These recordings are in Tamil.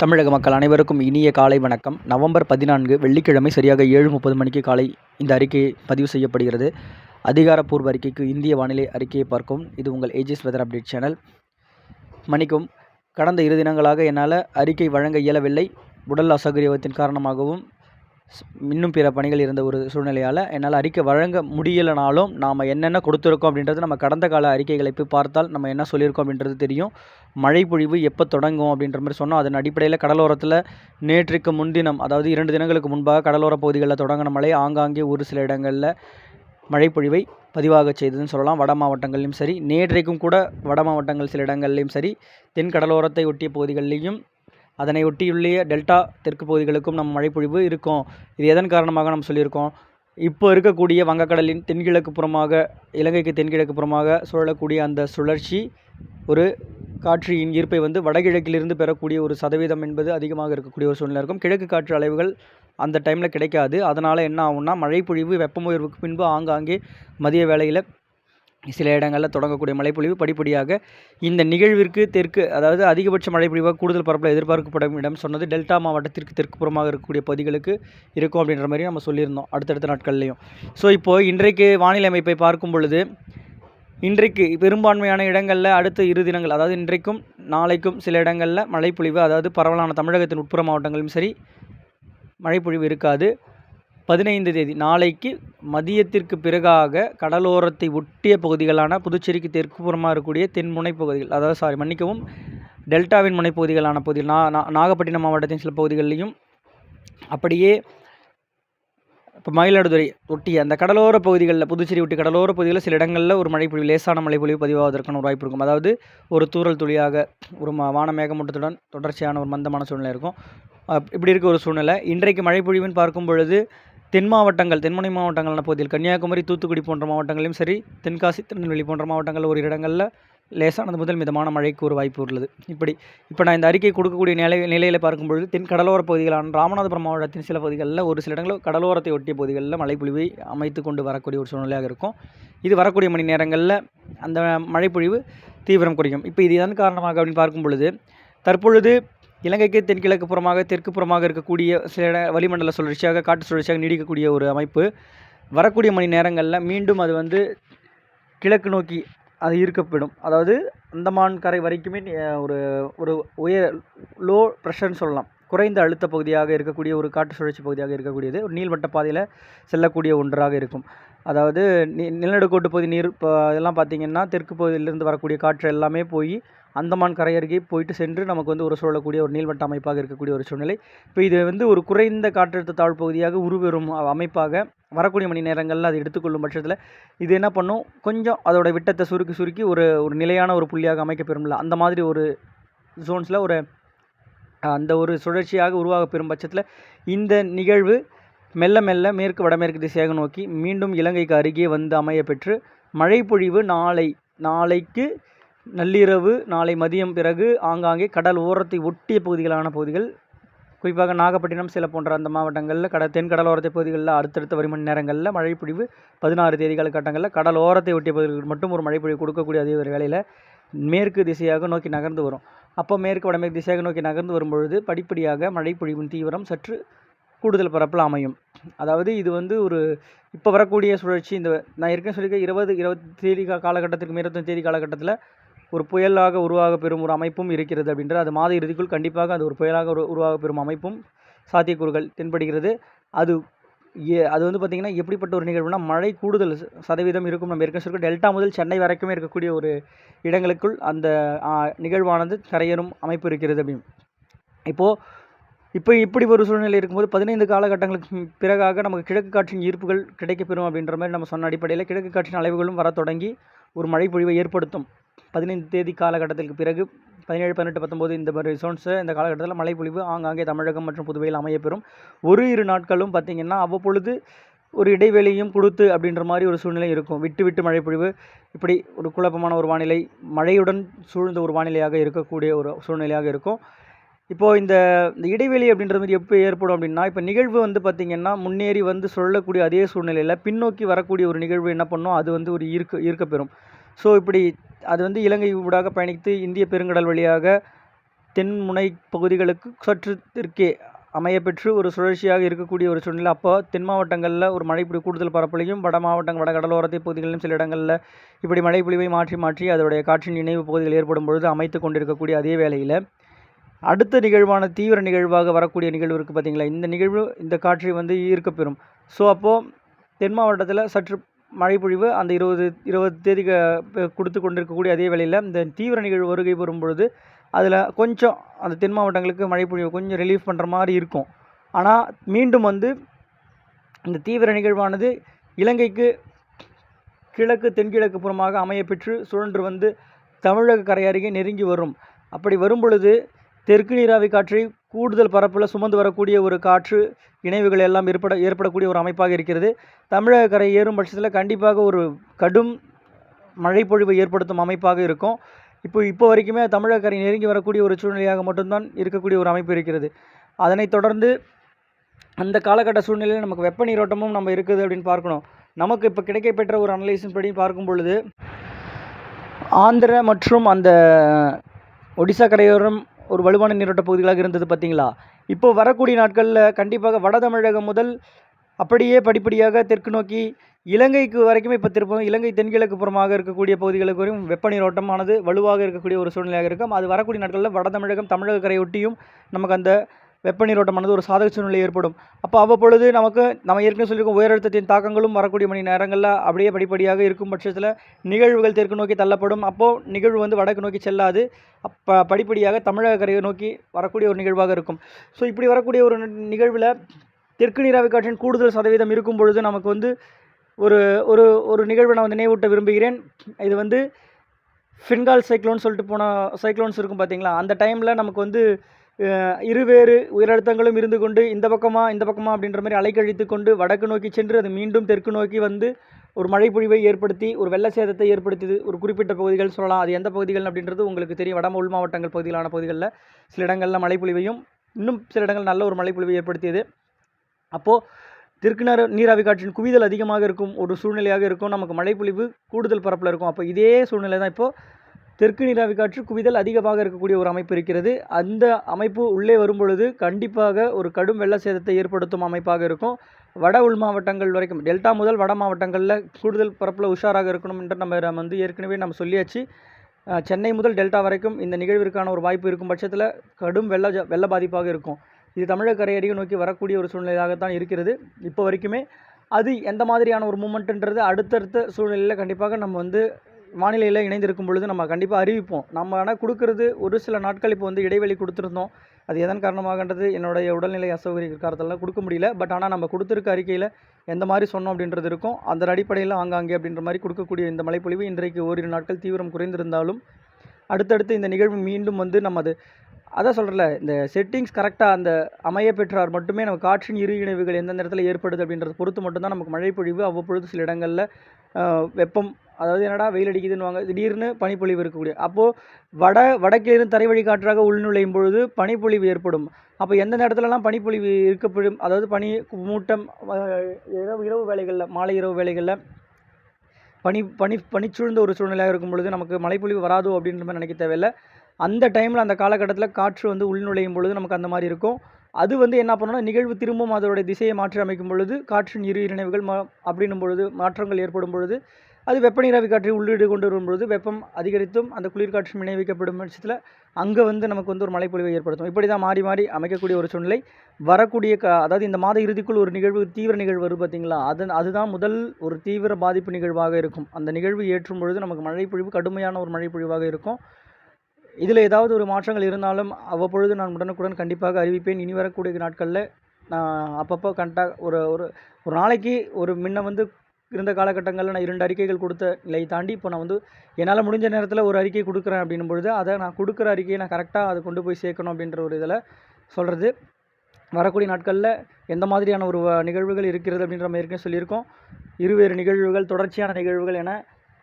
தமிழக மக்கள் அனைவருக்கும் இனிய காலை வணக்கம். நவம்பர் பதினான்கு வெள்ளிக்கிழமை சரியாக ஏழு முப்பது மணிக்கு காலை இந்த அறிக்கை பதிவு செய்யப்படுகிறது. அதிகாரப்பூர்வ அறிக்கைக்கு இந்திய வானிலை அறிக்கையை பார்க்கும். இது உங்கள் ஏஜிஸ் வெதர் அப்டேட் சேனல் மணிக்கும் கடந்த இரு தினங்களாக என்னால் அறிக்கை வழங்க இயலவில்லை. உடல் அசௌகரியத்தின் காரணமாகவும் இன்னும் பிற பணிகள் இருந்த ஒரு சூழ்நிலையால் என்னால் அறிக்கை வழங்க முடியலைனாலும் நாம் என்னென்ன கொடுத்துருக்கோம் அப்படின்றது நம்ம கடந்த கால அறிக்கைகளை போய் பார்த்தால் நம்ம என்ன சொல்லியிருக்கோம் அப்படின்றது தெரியும். மழை பொழிவு எப்போ தொடங்கும் அப்படின்ற மாதிரி சொன்னோம். அதன் அடிப்படையில் கடலோரத்தில் நேற்றுக்கு முன்தினம் அதாவது இரண்டு தினங்களுக்கு முன்பாக கடலோர பகுதிகளில் தொடங்கின மழை ஆங்காங்கே ஒரு சில இடங்களில் மழைப்பொழிவை பதிவாக செய்ததுன்னு சொல்லலாம். வட மாவட்டங்கள்லையும் சரி நேற்றைக்கும் கூட வட மாவட்டங்கள் சில இடங்கள்லையும் சரி தென் கடலோரத்தை ஒட்டிய பகுதிகளிலையும் அதனை ஒட்டியுள்ள டெல்டா தெற்கு பகுதிகளுக்கும் நம்ம மழைப்பொழிவு இருக்கும். இது எதன் காரணமாக நம்ம சொல்லியிருக்கோம்? இப்போ இருக்கக்கூடிய வங்கக்கடலின் தென்கிழக்கு புறமாக இலங்கைக்கு தென்கிழக்கு புறமாக சுழலக்கூடிய அந்த சுழற்சி ஒரு காற்றின் ஈர்ப்பை வந்து வடகிழக்கிலிருந்து பெறக்கூடிய ஒரு சதவீதம் என்பது அதிகமாக இருக்கக்கூடிய ஒரு சூழ்நிலை இருக்கும். கிழக்கு காற்று அலைவுகள் அந்த டைமில் கிடைக்காது. அதனால் என்ன ஆகும்னா மழைப்பொழிவு வெப்பமுயர்வுக்கு பின்பு ஆங்காங்கே மதிய வேளையில் சில இடங்களில் தொடங்கக்கூடிய மழைப்பொழிவு படிப்படியாக இந்த நிகழ்விற்கு தெற்கு அதாவது அதிகபட்ச மழைப்பொழிவாக கூடுதல் பரப்பில் எதிர்பார்க்கப்படும் இடம் சொன்னது டெல்டா மாவட்டத்திற்கு தெற்கு புறமாக இருக்கக்கூடிய பகுதிகளுக்கு இருக்கும் அப்படின்ற மாதிரி நம்ம சொல்லியிருந்தோம் அடுத்தடுத்த நாட்கள்லையும். ஸோ இப்போது இன்றைக்கு வானிலை அமைப்பை பார்க்கும் பொழுது இன்றைக்கு பெரும்பான்மையான இடங்களில் அடுத்த இரு தினங்கள் அதாவது இன்றைக்கும் நாளைக்கும் சில இடங்களில் மழைப்பொழிவு அதாவது பரவலான தமிழகத்தின் உட்புற மாவட்டங்களும் சரி மழைப்பொழிவு இருக்காது. பதினைந்து தேதி நாளைக்கு மதியத்திற்கு பிறகாக கடலோரத்தை ஒட்டிய பகுதிகளான புதுச்சேரிக்கு தெற்கு புறமாக இருக்கக்கூடிய தென்முனை பகுதிகள் அதாவது சாரி மன்னிக்கவும் டெல்டாவின் முனைப்பகுதிகளான பகுதிகள் நா நாகப்பட்டினம் மாவட்டத்தின் சில பகுதிகளிலையும் அப்படியே இப்போ மயிலாடுதுறை ஒட்டிய அந்த கடலோர பகுதிகளில் புதுச்சேரி ஒட்டி கடலோர பகுதிகளில் சில இடங்களில் ஒரு மழைப்பொழிவு லேசான மழைப்பொழிவு பதிவாவதற்கான ஒரு வாய்ப்பு இருக்கும். அதாவது ஒரு தூறல் துளியாக ஒரு வான மேகமூட்டத்துடன் தொடர்ச்சியான ஒரு மந்தமான சூழ்நிலை இருக்கும். அப்- இப்படி இருக்க ஒரு சூழ்நிலை. இன்றைக்கு மழைப்பொழிவுன்னு பார்க்கும் பொழுது தென் மாவட்டங்கள் தென்முனை மாவட்டங்களான பகுதியில் கன்னியாகுமரி தூத்துக்குடி போன்ற மாவட்டங்களிலும் சரி தென்காசி திருநெல்வேலி போன்ற மாவட்டங்கள் ஒரு இடங்களில் லேசானது முதல் மிதமான மழைக்கு ஒரு வாய்ப்பு உள்ளது. இப்படி இப்போ நான் இந்த அறிக்கை கொடுக்கக்கூடிய நிலை நிலையில் பார்க்கும்பொழுது தென் கடலோர பகுதிகளான ராமநாதபுரம் மாவட்டத்தின் சில பகுதிகளில் ஒரு சில இடங்களில் கடலோரத்தை ஒட்டிய பகுதிகளில் மழைப்பொழிவை அமைத்து கொண்டு வரக்கூடிய ஒரு சூழ்நிலையாக இருக்கும். இது வரக்கூடிய மணி நேரங்களில் அந்த மழைப்பொழிவு தீவிரம் குறையும். இப்போ இது எதன் காரணமாக அப்படின்னு பார்க்கும் பொழுது தற்பொழுது இலங்கைக்கு தென்கிழக்கு புறமாக தெற்கு புறமாக இருக்கக்கூடிய சில இட வளிமண்டல சுழற்சியாக காற்று சுழற்சியாக நீடிக்கக்கூடிய ஒரு அமைப்பு. வரக்கூடிய மணி நேரங்களில் மீண்டும் அது வந்து கிழக்கு நோக்கி அது ஈர்க்கப்படும். அதாவது அந்தமான் கரை வரைக்குமே ஒரு ஒரு உயர் லோ ப்ரெஷர்னு சொல்லலாம். குறைந்த அழுத்த பகுதியாக இருக்கக்கூடிய ஒரு காற்று சுழற்சி பகுதியாக இருக்கக்கூடியது. ஒரு நீள்வட்ட பாதையில் செல்லக்கூடிய ஒன்றாக இருக்கும். அதாவது நி நிலநடுக்கோட்டு பகுதி நீர் இப்போ இதெல்லாம் பார்த்தீங்கன்னா தெற்கு பகுதியிலிருந்து வரக்கூடிய காற்று எல்லாமே போய் அந்தமான் கரை அருகே போயிட்டு சென்று நமக்கு வந்து ஒரு சூழக்கூடிய ஒரு நீள்வட்ட அமைப்பாக இருக்கக்கூடிய ஒரு சூழ்நிலை. இப்போ இது வந்து ஒரு குறைந்த காற்றழுத்த தாழ்வு பகுதியாக உருவெறும் அமைப்பாக வரக்கூடிய மணி நேரங்களில் அது எடுத்துக்கொள்ளும் பட்சத்தில் இது என்ன பண்ணும்? கொஞ்சம் அதோடய விட்டத்தை சுருக்கி சுருக்கி ஒரு ஒரு நிலையான ஒரு புள்ளியாக அமைக்கப்பெறும்ல அந்த மாதிரி ஒரு ஜோன்ஸில் ஒரு அந்த ஒரு சுழற்சியாக உருவாக பெறும் பட்சத்தில் இந்த நிகழ்வு மெல்ல மெல்ல மேற்கு வடமேற்கு திசையாக நோக்கி மீண்டும் இலங்கைக்கு அருகே வந்து அமைய பெற்று மழைப்பொழிவு நாளை நாளைக்கு நள்ளிரவு நாளை மதியம் பிறகு ஆங்காங்கே கடல் ஓரத்தை ஒட்டிய பகுதிகளான பகுதிகள் குறிப்பாக நாகப்பட்டினம் சில போன்ற அந்த மாவட்டங்களில் கட தென் கடலோரத்தை பகுதிகளில் அடுத்தடுத்த வரும் மணி நேரங்களில் மழைப்பொழிவு பதினாறு தேதி காலகட்டங்களில் கடல் ஓரத்தை ஒட்டிய பகுதிகளுக்கு மட்டும் ஒரு மழைப்பொழிவு கொடுக்கக்கூடிய அதே ஒரு வேளையில் மேற்கு திசையாக நோக்கி நகர்ந்து வரும். அப்போ மேற்கு வடமேற்கு திசையாக நோக்கி நகர்ந்து வரும்பொழுது படிப்படியாக மழைப்பொழிவின் தீவிரம் சற்று கூடுதல் பரப்பில் அமையும். அதாவது இது வந்து ஒரு இப்போ வரக்கூடிய சுழற்சி இந்த நான் ஏற்கனவே சொல்லியிருக்க இருபது இருபத்தி தேதி காலகட்டத்திற்கு இருபத்தஞ்சு தேதி காலகட்டத்தில் ஒரு புயலாக உருவாக பெறும் ஒரு அமைப்பும் இருக்கிறது அப்படின்றது அது மாத இறுதிக்குள் கண்டிப்பாக அது ஒரு புயலாக ஒரு உருவாக பெறும் அமைப்பும் சாத்தியக்கூறுகள் தென்படுகிறது. அது ஏ அது வந்து பார்த்திங்கன்னா எப்படிப்பட்ட ஒரு நிகழ்வுனா மழை கூடுதல் சதவீதம் இருக்கும். நம்ம ஏற்கனவே சொல்லியிருக்கோம் டெல்டா முதல் சென்னை வரைக்குமே இருக்கக்கூடிய ஒரு இடங்களுக்குள் அந்த நிகழ்வானது கரையேறும் அமைப்பு இருக்கிறது அப்படின்னு இப்போது இப்போ இப்படி ஒரு சூழ்நிலை இருக்கும்போது பதினைந்து காலகட்டங்களுக்கு பிறகாக நமக்கு கிழக்கு காற்றின் ஈர்ப்புகள் கிடைக்கப்பெறும் அப்படின்ற மாதிரி நம்ம சொன்ன அடிப்படையில் கிழக்கு காற்றின் அலைவுகளும் வர தொடங்கி ஒரு மழைப்பொழிவை ஏற்படுத்தும். பதினைந்து தேதி காலகட்டத்திற்கு பிறகு பதினேழு பதினெட்டு பத்தொம்போது இந்த மாதிரி ரிசோன்ஸு இந்த காலகட்டத்தில் மழைப்பொழிவு ஆங்காங்கே தமிழகம் மற்றும் புதுவையில் அமையப்பெறும். ஒரு இரு நாட்களும் பார்த்திங்கன்னா அவ்வப்பொழுது ஒரு இடைவெளியும் கொடுத்து அப்படின்ற மாதிரி ஒரு சூழ்நிலை இருக்கும். விட்டு விட்டு மழைப்பொழிவு இப்படி ஒரு குழப்பமான ஒரு வானிலை மழையுடன் சூழ்ந்த ஒரு வானிலையாக இருக்கக்கூடிய ஒரு சூழ்நிலையாக இருக்கும். இப்போது இந்த இந்த இடைவெளி அப்படின்றது மாதிரி எப்போ ஏற்படும் அப்படின்னா இப்போ நிகழ்வு வந்து பார்த்திங்கன்னா முன்னேறி வந்து சொல்லக்கூடிய அதே சூழ்நிலையில் பின்னோக்கி வரக்கூடிய ஒரு நிகழ்வு என்ன பண்ணும்? அது வந்து ஒரு ஈர்க்க ஈர்க்கப்பெறும் ஸோ இப்படி அது வந்து இலங்கை ஊடாக பயணித்து இந்திய பெருங்கடல் வழியாக தென்முனை பகுதிகளுக்கு சற்று தெற்கே அமையப்பெற்று ஒரு சுழற்சியாக இருக்கக்கூடிய ஒரு சூழ்நிலை. அப்போ தென் மாவட்டங்களில் ஒரு மழைப்பொழி கூடுதல் பரப்பலையும் வட மாவட்டங்கள் வட கடலோரத்தை பகுதிகளிலும் சில இடங்களில் இப்படி மழைப்பொழிவை மாற்றி மாற்றி அதோடைய காற்றின் நினைவு பகுதிகள் ஏற்படும் பொழுது அமைத்து கொண்டிருக்கக்கூடிய அதே வேளையில் அடுத்த நிகழ்வான தீவிர நிகழ்வாக வரக்கூடிய நிகழ்வு இருக்குது பார்த்தீங்களா இந்த நிகழ்வு இந்த காற்றை வந்து ஈர்க்கப்பெறும் ஸோ அப்போது தென் மாவட்டத்தில் சற்று மழைப்பொழிவு அந்த இருபது இருபது தேதி கொடுத்து கொண்டிருக்கக்கூடிய அதே வேளையில் இந்த தீவிர நிகழ்வு வருகை பெறும் பொழுது அதில் கொஞ்சம் அந்த தென் மாவட்டங்களுக்கு மழைப்பொழிவு கொஞ்சம் ரிலீஃப் பண்ணுற மாதிரி இருக்கும். ஆனால் மீண்டும் வந்து இந்த தீவிர நிகழ்வானது இலங்கைக்கு கிழக்கு தென்கிழக்கு புறமாக அமையப்பெற்று சுழன்று வந்து தமிழக கரை அருகே நெருங்கி வரும். அப்படி வரும் பொழுது தெற்கு நீராவி காற்றை கூடுதல் பரப்பில் சுமந்து வரக்கூடிய ஒரு காற்று இணைவுகள் எல்லாம் ஏற்பட ஏற்படக்கூடிய ஒரு அமைப்பாக இருக்கிறது. தமிழக கரை ஏறும் பட்சத்தில் கண்டிப்பாக ஒரு கடும் மழைப்பொழிவு ஏற்படுத்தும் அமைப்பாக இருக்கும். இப்போ இப்போ வரைக்குமே தமிழக கரை நெருங்கி வரக்கூடிய ஒரு சூழ்நிலையாக மட்டும்தான் இருக்கக்கூடிய ஒரு அமைப்பு இருக்கிறது. அதனைத் தொடர்ந்து அந்த காலகட்ட சூழ்நிலையில் நமக்கு வெப்ப நீரோட்டமும் நம்ம இருக்குது அப்படின்னு பார்க்கணும். நமக்கு இப்போ கிடைக்கப்பெற்ற ஒரு அனலைஸின் படி பார்க்கும் பொழுது ஆந்திர மற்றும் அந்த ஒடிசா கரையோரம் ஒரு வலுவான நீரோட்ட பகுதிகளாக இருந்தது பார்த்தீங்களா? இப்போ வரக்கூடிய நாட்களில் கண்டிப்பாக வட தமிழகம் முதல் அப்படியே படிப்படியாக தெற்கு நோக்கி இலங்கைக்கு வரைக்குமே இப்போ திருப்பம் இலங்கை தென்கிழக்கு புறமாக இருக்கக்கூடிய பகுதிகளுக்கு வரையும் வெப்ப நீரோட்டமானது வலுவாக இருக்கக்கூடிய ஒரு சூழ்நிலையாக இருக்கும். அது வரக்கூடிய நாட்களில் வட தமிழகம் தமிழக கரையொட்டியும் நமக்கு அந்த வெப்ப நீரோட்டமானது ஒரு சாதக சூழ்நிலை ஏற்படும். அப்போ அவ்வப்பொழுது நமக்கு நம்ம ஏற்கனவே சொல்லியிருக்கோம் உயரழுத்தத்தின் தாக்கங்களும் வரக்கூடிய மணி நேரங்களில் அப்படியே படிப்படியாக இருக்கும் பட்சத்தில் நிகழ்வுகள் தெற்கு நோக்கி தள்ளப்படும். அப்போது நிகழ்வு வந்து வடக்கு நோக்கி செல்லாது. அப்போ படிப்படியாக தமிழக கரையை நோக்கி வரக்கூடிய ஒரு நிகழ்வாக இருக்கும். ஸோ இப்படி வரக்கூடிய ஒரு நிகழ்வில் தெற்கு நீராவி காற்றின் கூடுதல் சதவீதம் இருக்கும் பொழுது நமக்கு வந்து ஒரு ஒரு ஒரு நிகழ்வை நான் வந்து நினைவூட்ட விரும்புகிறேன். இது வந்து ஃபின்கால் சைக்ளோன் சொல்லிட்டு போன சைக்ளோன்ஸ் இருக்கும் பார்த்தீங்களா அந்த டைமில் நமக்கு வந்து இருவேறு உயரழுத்தங்களும் இருந்து கொண்டு இந்த பக்கமாக இந்த பக்கமாக அப்படின்ற மாதிரி அலைக்கழித்து கொண்டு வடக்கு நோக்கி சென்று அது மீண்டும் தெற்கு நோக்கி வந்து ஒரு மழைப்பொழிவை ஏற்படுத்தி ஒரு வெள்ள சேதத்தை ஏற்படுத்தியது. ஒரு குறிப்பிட்ட பகுதிகள் சொல்லலாம். அது எந்த பகுதிகள் அப்படின்றது உங்களுக்கு தெரியும். வட உள் மாவட்டங்கள் பகுதிகளான பகுதிகளில் சில இடங்களில் மழைப்பொழிவையும் இன்னும் சில இடங்கள் நல்ல ஒரு மழைப்பொழிவை ஏற்படுத்தியது. அப்போது தெற்கு நேர நீராவி காற்றின் குவிதல் அதிகமாக இருக்கும் ஒரு சூழ்நிலையாக இருக்கும். நமக்கு மழைப்பொழிவு கூடுதல் பரப்பில் இருக்கும். அப்போ இதே சூழ்நிலை தான் இப்போது தெற்கு நீராவி காற்று குவிதல் அதிகமாக இருக்கக்கூடிய ஒரு அமைப்பு இருக்கிறது. அந்த அமைப்பு உள்ளே வரும்பொழுது கண்டிப்பாக ஒரு கடும் வெள்ள சேதத்தை ஏற்படுத்தும் அமைப்பாக இருக்கும். வட உள் மாவட்டங்கள் வரைக்கும் டெல்டா முதல் வட மாவட்டங்களில் கூடுதல் பரப்பில் உஷாராக இருக்கணும் என்று நம்ம வந்து ஏற்கனவே நம்ம சொல்லியாச்சு. சென்னை முதல் டெல்டா வரைக்கும் இந்த நிகழ்விற்கான ஒரு வாய்ப்பு இருக்கும் பட்சத்தில் கடும் வெள்ள வெள்ள பாதிப்பாக இருக்கும். இது தமிழக கரையடியை நோக்கி வரக்கூடிய ஒரு சூழ்நிலையாகத்தான் இருக்கிறது. இப்போ வரைக்குமே அது எந்த மாதிரியான ஒரு மூமெண்ட்டுன்றது அடுத்தடுத்த சூழ்நிலையில் கண்டிப்பாக நம்ம வந்து வானிலையில் இணைந்திருக்கும் பொழுது நம்ம கண்டிப்பாக அறிவிப்போம். நம்ம ஆனால் கொடுக்கறது ஒரு சில நாட்கள் இப்போ வந்து இடைவெளி கொடுத்துருந்தோம். அது எதன் காரணமாகன்றது என்னுடைய உடல்நிலை அசௌகரிய காரணத்தில் கொடுக்க முடியல. பட் ஆனால் நம்ம கொடுத்துருக்க அறிக்கையில் எந்த மாதிரி சொன்னோம் அப்படின்றது இருக்கும். அந்த அடிப்படையில் ஆங்காங்கே அப்படின்ற மாதிரி கொடுக்கக்கூடிய இந்த மழைப்பொழிவு இன்றைக்கு ஓரிரு நாட்கள் தீவிரம் குறைந்திருந்தாலும் அடுத்தடுத்து இந்த நிகழ்வு மீண்டும் வந்து நம்ம அது அதான் சொல்கிறல இந்த செட்டிங்ஸ் கரெக்டாக அந்த அமைய பெற்றார் மட்டுமே நம்ம காற்றின் இரு இணைவுகள் எந்தெந்த இடத்துல ஏற்படுது அப்படின்றத பொறுத்து மட்டும்தான் நமக்கு மழைப்பொழிவு அவ்வப்பொழுது சில இடங்களில் வெப்பம் அதாவது என்னடா வெயில் அடிக்குதுன்னு திடீர்னு பனிப்பொழிவு இருக்கக்கூடிய அப்போது வட வடக்கிலிருந்து தரை வழி காற்றாக உள்நுழையும் பொழுது பனிப்பொழிவு ஏற்படும். அப்போ எந்தெந்த இடத்துலலாம் பனிப்பொழிவு இருக்கப்படும்? அதாவது பனி மூட்டம் இரவு இரவு வேலைகளில் மாலை இரவு வேலைகளில் பனி பனி பனிச்சூழ்ந்த ஒரு சூழ்நிலையாக இருக்கும் பொழுது நமக்கு மழைப்பொழிவு வராதோ அப்படின்ற மாதிரி நினைக்க தேவையில்லை. அந்த டைமில் அந்த காலகட்டத்தில் காற்று வந்து உள்நுழையும் பொழுது நமக்கு அந்த மாதிரி இருக்கும். அது வந்து என்ன பண்ணணும்னா நிகழ்வு திரும்பவும் அதோடைய திசையை மாற்றி அமைக்கும் பொழுது காற்றின் இரு இணைவுகள் மா அப்படின்னும் பொழுது மாற்றங்கள் ஏற்படும் பொழுது அது வெப்ப நீராவி காற்றை உள்ளீடு கொண்டு வரும்பொழுது வெப்பம் அதிகரித்தும் அந்த குளிர்காற்று வினைவிக்கப்படும் பட்சத்தில் அங்கே வந்து நமக்கு வந்து ஒரு மழைப்பொழிவை ஏற்படுத்தும். இப்படி தான் மாறி மாறி அமைக்கக்கூடிய ஒரு சூழ்நிலை. வரக்கூடிய க அதாவது இந்த மாத இறுதிக்குள் ஒரு நிகழ்வு தீவிர நிகழ்வு வரும் பார்த்தீங்களா அது அதுதான் முதல் ஒரு தீவிர பாதிப்பு நிகழ்வாக இருக்கும். அந்த நிகழ்வு ஏற்றும் பொழுது நமக்கு மழைப்பொழிவு கடுமையான ஒரு மழைப்பொழிவாக இருக்கும். இதில் ஏதாவது ஒரு மாற்றங்கள் இருந்தாலும் அவ்வப்பொழுது நான் உடனுக்குடன் கண்டிப்பாக அறிவிப்பேன். இனி வரக்கூடிய நாட்களில் நான் அப்பப்போ கரெக்டாக ஒரு ஒரு ஒரு நாளைக்கு ஒரு முன்ன வந்து இருந்த காலகட்டங்களில் நான் இரண்டு அறிக்கைகள் கொடுத்த நிலையை தாண்டி இப்போ நான் வந்து என்னால் முடிஞ்ச நேரத்தில் ஒரு அறிக்கை கொடுக்குறேன் அப்படின்னும் பொழுது அதை நான் கொடுக்குற அறிக்கையை நான் கரெக்டாக அதை கொண்டு போய் சேர்க்கணும் அப்படின்ற ஒரு இதில் சொல்கிறது வரக்கூடிய நாட்களில் எந்த மாதிரியான ஒரு நிகழ்வுகள் இருக்கிறது அப்படின்ற மாதிரி ஏற்கனவே சொல்லியிருக்கோம். இருவேறு நிகழ்வுகள் தொடர்ச்சியான நிகழ்வுகள் என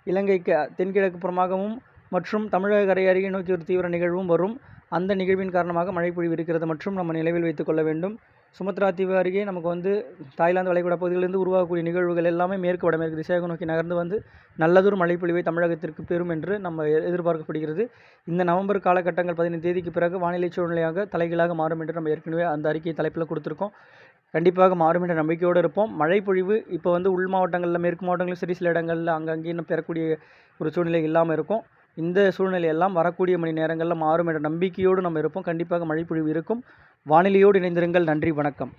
இலங்கைக்கு தென்கிழக்கு புறமாகவும் மற்றும் தமிழக கரை அருகே நோக்கி ஒரு தீவிர நிகழ்வும் வரும். அந்த நிகழ்வின் காரணமாக மழைப்பொழிவு இருக்கிறது மற்றும் நம்ம நிலவில் வைத்துக்கொள்ள வேண்டும். சுமத்ரா தீவு அருகே நமக்கு வந்து தாய்லாந்து வளைகுடா பகுதிகளிலிருந்து உருவாகக்கூடிய நிகழ்வுகள் எல்லாமே மேற்கு வடமேற்கு திசையாக நோக்கி நகர்ந்து வந்து நல்லதொரு மழைப்பொழிவை தமிழகத்திற்கு பெறும் என்று நம்ம எதிர்பார்க்கப்படுகிறது. இந்த நவம்பர் காலகட்டங்கள் பதினைந்து தேதிக்கு பிறகு வானிலை சூழ்நிலையாக தலைகீழாக மாறும் என்று நம்ம ஏற்கனவே அந்த அறிக்கை தலைப்பில் கொடுத்துருக்கோம். கண்டிப்பாக மாறும் என்ற நம்பிக்கையோடு இருப்போம். மழைப்பொழிவு இப்போ வந்து உள் மாவட்டங்களில் மேற்கு மாவட்டங்களில் சரி சில இடங்களில் அங்கங்கே இன்னும் பெறக்கூடிய ஒரு சூழ்நிலை இல்லாமல் இருக்கும். இந்த சூழ்நிலை எல்லாம் வரக்கூடிய மணி நேரங்களில் மாறும் என்ற நம்பிக்கையோடு நம்ம இருப்போம். கண்டிப்பாக மழைப்பொழிவு இருக்கும். வானிலையோடு இணைந்திருங்கள். நன்றி. வணக்கம்.